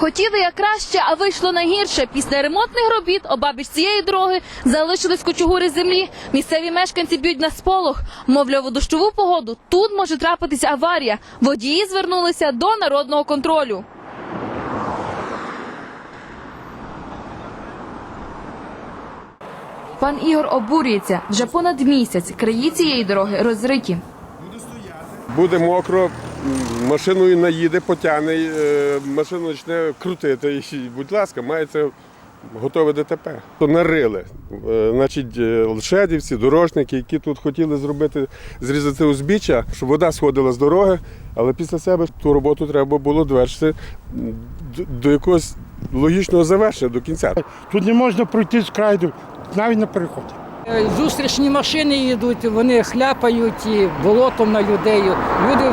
Хотіли як краще, а вийшло найгірше. Після ремонтних робіт обабіч цієї дороги залишились кучугури землі. Місцеві мешканці б'ють на сполох. Мовляв, у дощову погоду тут може трапитися аварія. Водії звернулися до народного контролю. Пан Ігор обурюється. Вже понад місяць краї цієї дороги розриті. Буде мокро, машиною наїде, потягне, е, машину почне крутити. І, будь ласка, мається готове ДТП. То нарили. Е, Значить, е, лшедівці, дорожники, які тут хотіли зробити, зрізати узбіччя, щоб вода сходила з дороги, але після себе ту роботу треба було довершити до- до якогось логічного завершення, до кінця. Тут не можна пройти з краю, навіть на переході. Е, Зустрічні машини їдуть, вони хляпають і болотом на людей. Люди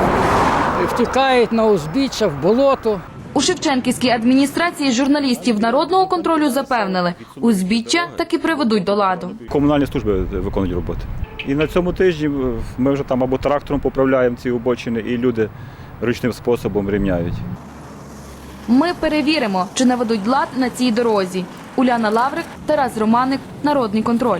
втікають на узбіччя, в болото. У Шевченківській адміністрації журналістів народного контролю запевнили, узбіччя таки приведуть до ладу. комунальні служби виконують роботи. І на цьому тижні ми вже там або трактором поправляємо ці обочини, і люди ручним способом рівняють. Ми перевіримо, чи наведуть лад на цій дорозі. Уляна Лаврик, Тарас Романик, Народний контроль.